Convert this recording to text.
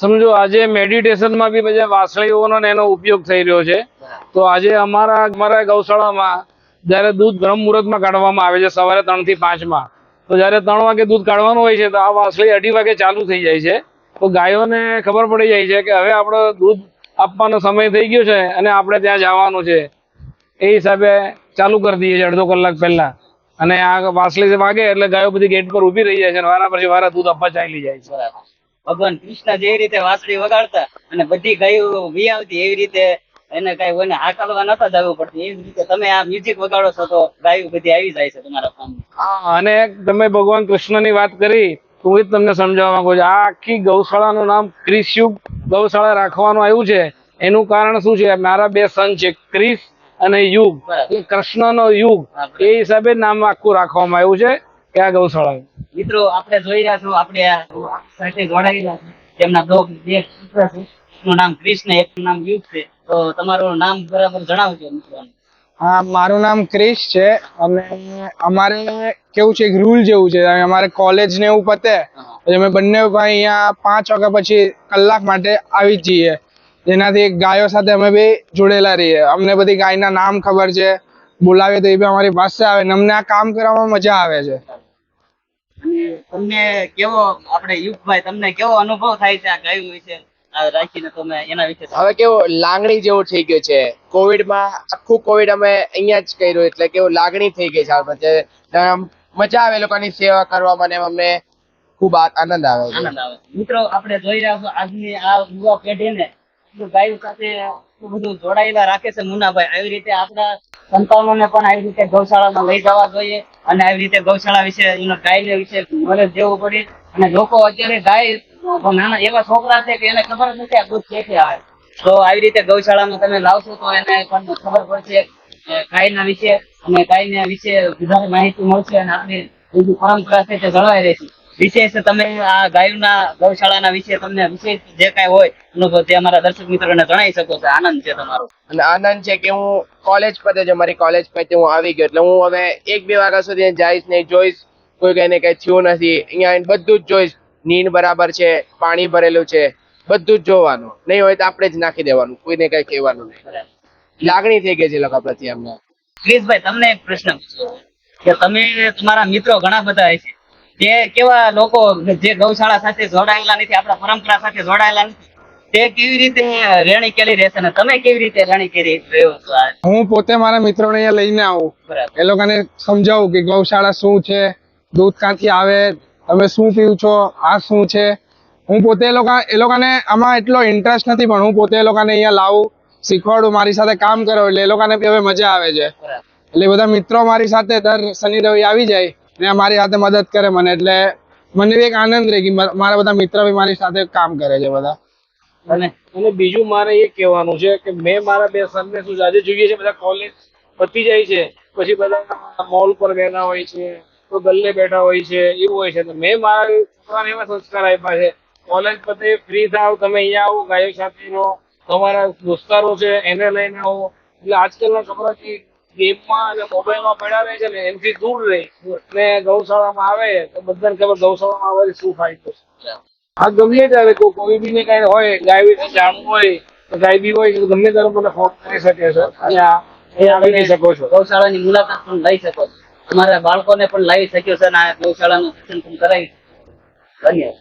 સમજો, આજે મેડિટેશનમાં બી બધા વાસળીઓનો એનો ઉપયોગ થઈ રહ્યો છે. તો આજે અમારા અમારા ગૌશાળામાં જ્યારે દૂધ બ્રહ્મ મુહૂર્તમાં કાઢવામાં આવે છે, સવારે ત્રણથી પાંચમાં, તો જ્યારે ત્રણ વાગે દૂધ કાઢવાનું હોય છે, તો આ વાસળી અઢી વાગે ચાલુ થઈ જાય છે. તો ગાયોને ખબર પડી જાય છે કે હવે આપણો દૂધ આપવાનો સમય થઈ ગયો છે અને આપણે ત્યાં જવાનું છે. એ હિસાબે ચાલુ કરી દઈએ છીએ અડધો કલાક પહેલા. અને આ વાસળી વાગે એટલે ગાયો બધી ગેટ પર ઊભી રહી જાય છે અને વારા પછી વારા દૂધ આપવા ચાલી જાય છે. ભગવાન કૃષ્ણ જે રીતે વાંસળી વગાડતા અને બધી ગાયો વિયાવતી એવી રીતે એને કઈ કોઈને હાકલવા નતા જવું પડતું. એવી રીતે તમે આ મ્યુઝિક વગાડો છો તો ગાયો બધી આવી જાય છે તમારા ફોન અને તમે ભગવાન કૃષ્ણની વાત કરી હું જ તમને સમજાવવા માંગુ છું. આ આખી ગૌશાળાનું નામ ક્રિસયુગ ગૌશાળા રાખવાનું આવ્યું છે. એનું કારણ શું છે? મારા બે સન છે ક્રિસ અને યુગ. કૃષ્ણનો યુગ. એ હિસાબે નામ આખું રાખવામાં આવ્યું છે કે આ ગૌશાળા મિત્રો આપણે જોઈ રહ્યા છો આપણે સાથે જોડાઈ રહ્યા છો. તેમના બ્લોગ બે પુત્ર છે. એકનું નામ કૃષ્ણ એકનું નામ યુગ છે. તો તમારું નામ બરાબર જણાવજો મિત્રો. હા મારું નામ ક્રિશ છે. અને અમારે કેવું છે એક રૂલ જેવું છે. અમારે કોલેજ ને એવું પતે. પછી અમે બંને ભાઈ અહીંયા પાંચ વાગ્યા પછી કલાક માટે આવી જ જઈએ. જેનાથી ગાયો સાથે અમે બી જોડેલા રહીએ. અમને બધી ગાયના નામ ખબર છે. બોલાવીએ તો એ બી અમારી પાસે આવે. ને અમને આ કામ કરવામાં મજા આવે છે. તમને કેવો આપણે યુગભાઈ તમને કેવો અનુભવ થાય છે આ ગાયું વિશે? રાખીને તમે એના વિશે હવે કેવું લાગણી જેવું થઈ ગયું છે. કોવિડમાં આખું કોવિડ અમે અહીંયા જ કર્યું એટલે કેવું લાગણી થઈ ગઈ છે મજા આવે લોકોની સેવા કરવામાં ને અમને ખૂબ આનંદ આવે આનંદ આવે મિત્રો આપણે જોઈ રહ્યા છો આજની આ યુવા પેઢીને. ને ગાયો સાથે બધું જોડાયેલા રાખે છે મુન્નાભાઈ. આવી રીતે આપણા સંતાનોને પણ આવી રીતે ગૌશાળામાં લઈ જવા જોઈએ અને આવી રીતે ગૌશાળા વિશે, એનો ગાય વિશે નોલેજ દેવું પડે. અને લોકો અત્યારે ગાય નાના એવા છોકરા છે કે એને ખબર જ નથી આ દૂધ ક્યાંથી આવે. તો આવી રીતે ગૌશાળામાં તમે લાવશો તો એને પણ ખબર પડશે ગાયના વિશે અને ગાયના વિશે વધારે માહિતી મળશે અને આપણી બીજી પરંપરા છે તે જળવાઈ રહેશે. વિશેષ તમે આ ગાયોના ગૌશાળાના વિશે તમને વિશેષ જે કાંઈ હોય અનુભવ તે અમારા દર્શક મિત્રોને જણાવી શકો છો. આનંદ છે તમારો. અને આનંદ છે કે હું કોલેજ પતે છે મારી કોલેજ પતે હું આવી ગયો એટલે હું હવે એક બે વાગ્યા સુધી જઈશ ને જોઈશ કોઈ કઈને કઈ થયું નથી. અહીંયા બધું જ જોઈશ. નીંદ બરાબર છે પાણી ભરેલું છે બધું જ જોવાનું. નહીં હોય તો આપણે જ નાખી દેવાનું કોઈને કઈ કહેવાનું નહીં. લાગણી થઈ ગઈ છે લોકો પ્રત્યે અમને. ક્રિશભાઈ તમને એક પ્રશ્ન કે તમે તમારા મિત્રો ઘણા બધા હશે તે કેવા લોકો જે ગૌશાળા સાથે જોડાયેલા નથી આપણા પરંપરા સાથે જોડાયેલા નથી તે કેવી રીતે રેણી કેલી રહેશે તમે કેવી રીતે રેણી કરી રહ્યો છો હું પોતે મારા મિત્રોને અહીંયા લઈને આવું. એ લોકોને સમજાવું કે ગૌશાળા શું છે દૂધ ક્યાંથી આવે તમે શું પીવું છો આ શું છે. હું પોતે એ લોકો એ લોકોને આમાં એટલો ઇન્ટરેસ્ટ નથી પણ હું પોતે એ લોકોને અહીંયા લાવું શીખવાડું મારી સાથે કામ કરો એટલે એ લોકોને હવે મજા આવે છે. એટલે બધા મિત્રો મારી સાથે દર શનિ રવિ આવી જાય ને મારી સાથે મદદ કરે મને, એટલે મને એક આનંદ રહે કે મારા બધા મિત્ર બી મારી સાથે કામ કરે છે બધા. અને અને બીજું મારે એ કહેવાનું છે કે મેં મારા બે સનને શું આજે જોઈએ છે બધા કોલેજ પતી જાય છે, પછી બધા મોલ પર બેઠા હોય છે તો ગલ્લે બેઠા હોય છે, એવું હોય છે. તો મેં મારા છોકરાને એવા સંસ્કાર આપ્યા છે કોલેજ પતે ફ્રી થાવ, તમે અહીંયા આવો, ગાયક સાથે રહો તમારા દોસ્તારો છે, એને લઈને આવો. એટલે આજકાલના છોકરા ગેમમાં અને મોબાઈલમાં પડ્યા રહે છે ને એમથી દૂર રહે. ને ગૌશાળામાં આવે તો બધાને ખબર ગૌશાળામાં આવે શું ફાયદો છે. હા ગમે ત્યારે કોઈ કોઈ બી ને કઈ હોય ગાય વિશે જાણવું હોય તો ગાય બી હોય તો ગમે ત્યારે મને ફોન કરી શકે છે. અને એ આવી શકો છો. ગૌશાળાની મુલાકાત પણ લઈ શકો છો. અમારા બાળકોને પણ લાવી શક્યો છે અને આ ગૌશાળાનું દર્શન પણ કરાવી ધન્યવાદ.